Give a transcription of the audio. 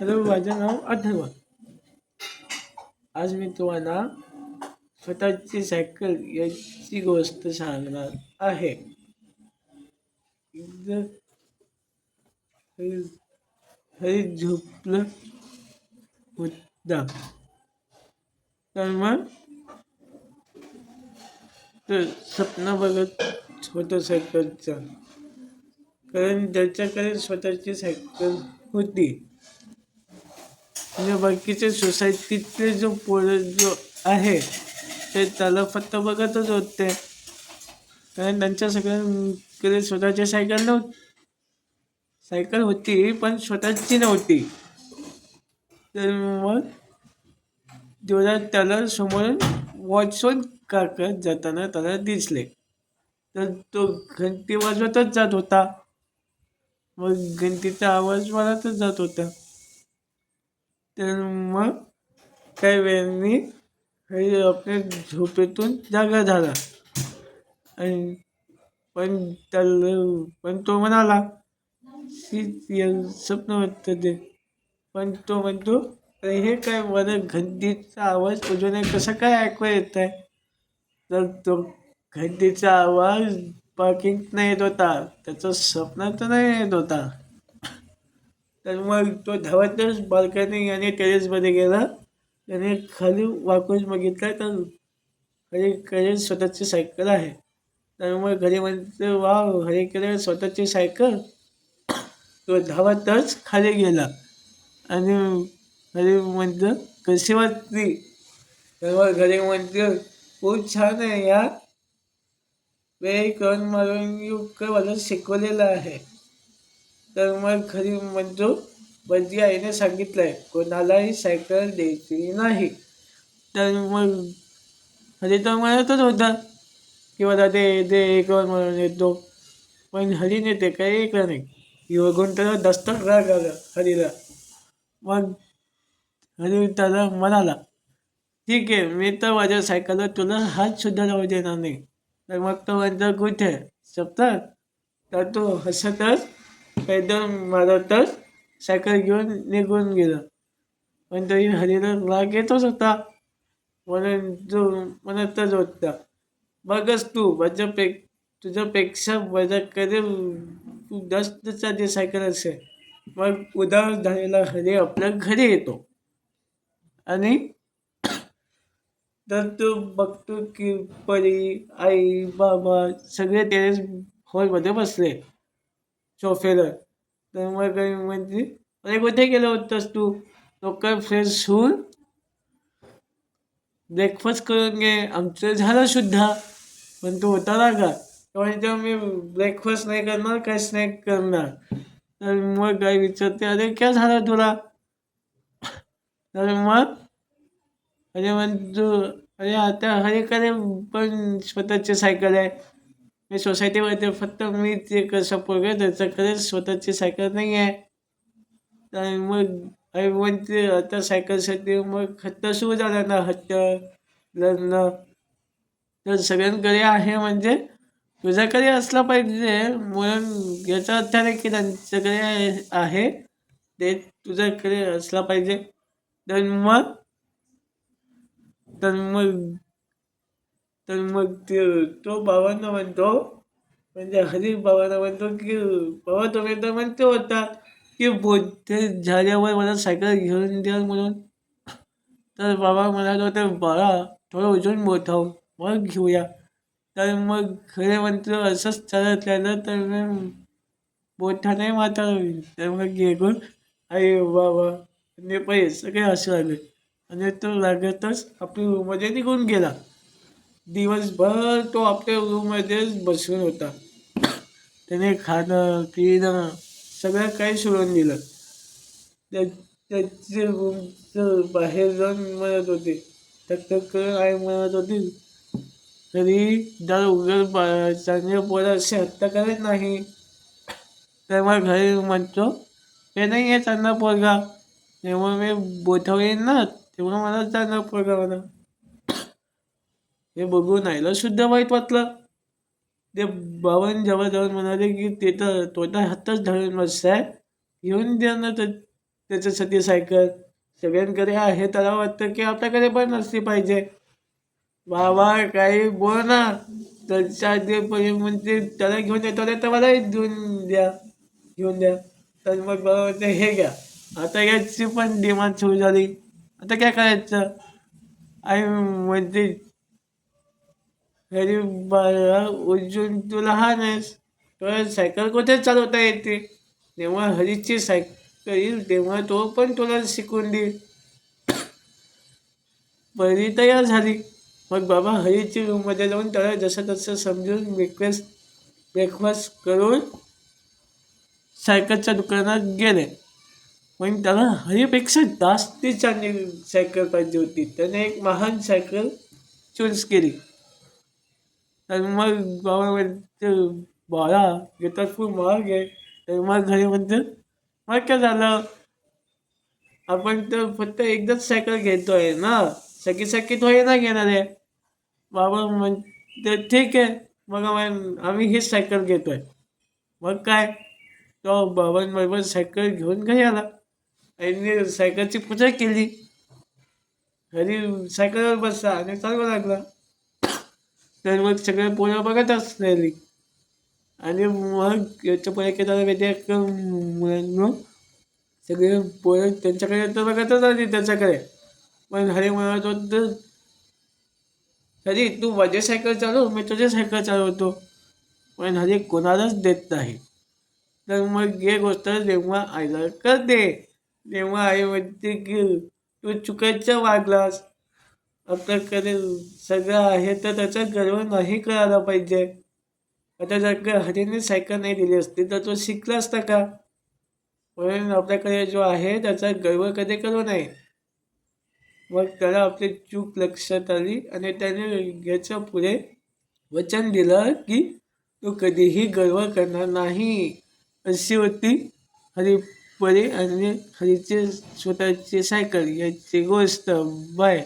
Hello माझं नाव अथर्व. आज मी तुम्हाला स्वतःची सायकल याची गोष्ट सांगणार आहे. हरी झोपलं होता तर मग तर स्वप्न बघत होतं सायकलचं. कारण ज्याच्याकडे स्वतःची सायकल होती. म्हणजे बाकीचे सोसायटीतले जो पोरं जो आहे ते त्याला फक्त बघतच होते. कारण त्यांच्या सगळ्यांकडे स्वतःची सायकल नव्हती. सायकल होती पण स्वतःची नव्हती. तर मग तेवढ्यात त्याला समोर वॉचवर काकत जाताना त्याला दिसले. तर तो घंटी वाजवतच जात होता. मग घंटीचा आवाज वाढतच जात होता. तर मग काही वेळांनी हरी आपल्या झोपेतून जागा झाला. आणि पण त्याला पण तो म्हणाला की स्वप्न वाटतं ते. पण तो म्हणतो अरे हे काय मला घंटीचा आवाज अजून कसा काय ऐकू येत आहे? तर तो घंटीचा आवाज पार्किंग नाही येत होता. त्याचं स्वप्न तर नाही येत होता. तर मग तो धावतच बाल्कनी आणि टेरेसमध्ये गेला. त्याने खाली वाकून बघितलं तर हरीकडे स्वतःची सायकल आहे. तर मग घरी म्हणते वा हरीकडे स्वतःची सायकल. तो धावतच खाली गेला. आणि हरी म्हणतं कशी वाटली? तर मग घरी म्हणते खूप छान आहे या वेळ करून मारून युग मला शिकवलेलं आहे. तर मग खरी म्हणतो बंदी आईने सांगितलंय कोणालाही सायकल द्यायची नाही. तर मग म्हणजे हरी तर म्हणतच होता की मला ते ते एक म्हणून येतो. पण हरीने ते काही ऐकलं नाही. किंवा बघून दस्तक राग आला हरीला. मग हरी त्याला म्हणाला ठीक आहे मी तर माझ्या सायकलवर तुला हात सुद्धा लावू देणार नाही. तर मग तो म्हणतो कुठे? सप्ताह? तर तो हसतच पैदल मारतच सायकल घेऊन निघून गेला. पण तरी हरीला राग येतच होता. म्हणून जो म्हणतच होता. बघच तू माझ्यापेक तुझ्यापेक्षा माझ्याकडे खूप जास्त चालते सायकल असेल मग उदार झालेला हरी आपल्या घरी येतो. आणि तर तो बघतो की परी आई बाबा सगळे टेरेस हॉलमध्ये बसले. सोफ्यावर तर मग काही म्हणजे अरे कुठे गेलं होतंस तू? लवकर फ्रेश होऊन ब्रेकफास्ट करून घे. आमचं झालं सुद्धा पण तू होता ना का? म्हणजे मी ब्रेकफास्ट नाही करणार काय स्नॅक करणार? तर मग काय विचारते अरे काय झालं तुला? तर मग अरे म्हणतो अरे आता हरेकडे पण स्वतःची सायकल आहे. मी सोसायटीमध्ये फक्त मी ते कसं पोरगं खरंच स्वतःची सायकल नाही आहे. तर मग आई म्हणते आता सायकलसाठी मग हट्ट सुरू झाला ना हट्ट लग्न तर सगळ्यांकडे आहे म्हणजे तुझ्याकडे असलं पाहिजे. म्हणून याचा अर्थ नाही की त्यांच्याकडे आहे. ते तुझ्याकडे असला पाहिजे. तर मग तर मग तर मग ते तो बाबांना म्हणतो म्हणजे हरी बाबांना म्हणतो की बाबा तुम्ही तर म्हणते होता की बोलते झाल्यावर मला सायकल घेऊन द्याल म्हणून. तर बाबा म्हणाले होते बाळा थोडं अजून मोठा मग घेऊया. तर मग खरे म्हणतो असंच चालत राहिलं तर मी मोठा नाही माता होईल. तर मग घेऊन आई बाबा आणि पैसे सगळे असं आले आणि तो लागतच आपली रूममध्ये निघून गेला. दिवसभर तो आपल्या रूममध्येच बसून होता. त्याने खाणं पिणं सगळं काही सोडून दिलं. त्या त्याचे रूमचं बाहेर जाऊन म्हणत होते. टक आई म्हणत होती तरी जर उघड चांगले पोरं असे हत्या करत नाही. तर मग घरी म्हणतो हे नाही आहे चांगला पोरगा. तेव्हा मी बोथावर ना तेव्हा मला चांगला पोरगा म्हणा. हे बघून आईला शुद्ध वाईट वाटलं. ते बाबांनी जेव्हा जाऊन म्हणाले की ते तर तोटा हातच धरून बसताय. घेऊन द्या ना तर त्याच्यासाठी सायकल. सगळ्यांकडे आहे त्याला वाटतं की आपल्याकडे पण असली पाहिजे. बाबा काही बोल ना. त्याच्या आधी म्हणजे त्याला घेऊन येतो तर मलाही देऊन द्या. घेऊन द्या. तर मग बाबा हे घ्या. आता याची पण डिमांड सुरू झाली. आता काय करायचं? आई म्हणते घरी बाळा अजून तू लहान आहेस तुला सायकल कुठे चालवता येते? तेव्हा हरीची सायकल येईल तेव्हा तो पण तुला शिकून देईल. बरी तयार झाली. मग बाबा हरीची रूममध्ये जाऊन त्याला जसं तसं समजून ब्रेकफास्ट ब्रेकफास्ट करून सायकलच्या दुकानात गेले. पण त्याला हरीपेक्षा जास्ती चांगली सायकल पाहिजे होती. त्याने एक महान सायकल चूज केली. आणि मग बाबा म्हणते बाळा घेतात खूप महाग आहे. तर मग घरी म्हणतं मग काय झालं? आपण तर फक्त एकदाच सायकल घेतोय ना? सगळी सगळी थोडी ना घेणार आहे. बाबा म्हणते ठीक आहे. मग आम्ही- हीच सायकल घेतोय. मग काय? तो बाबांबरोबर सायकल घेऊन घरी आला. आणि सायकलची पूजा केली. घरी सायकलवर बसला आणि चालू लागला. तर मग सगळे पोरं बघत असलेली आणि मग याच्या परीक्षेचा काय झालं मुलांनो सगळे पोरं त्यांच्याकडे तर बघतच आली त्याच्याकडे. पण हरे म्हणत होतं हरी तू माझी सायकल चालव मी तुझी सायकल चालवतो. पण हरी कोणालाच देत नाही. तर मग हे गोष्ट जेव्हा आईला दे तेव्हा आई म्हणते की तू चुकायचं वागलास. आपल्याकडे सगळं आहे तर त्याचा गर्व नाही करायला पाहिजे. आता जर का हरीने सायकल नाही दिली असती तर तो शिकला असता का? म्हणून आपल्याकडे जो आहे त्याचा गर्व कधी करू नये? मग त्याला आपली चूक लक्षात आली आणि त्याने याच्यापुढे वचन दिलं की तो कधीही गर्व करणार नाही. अशी होती हरिपरी आणि हरीचे स्वतःची सायकल. याची गोष्ट बाय.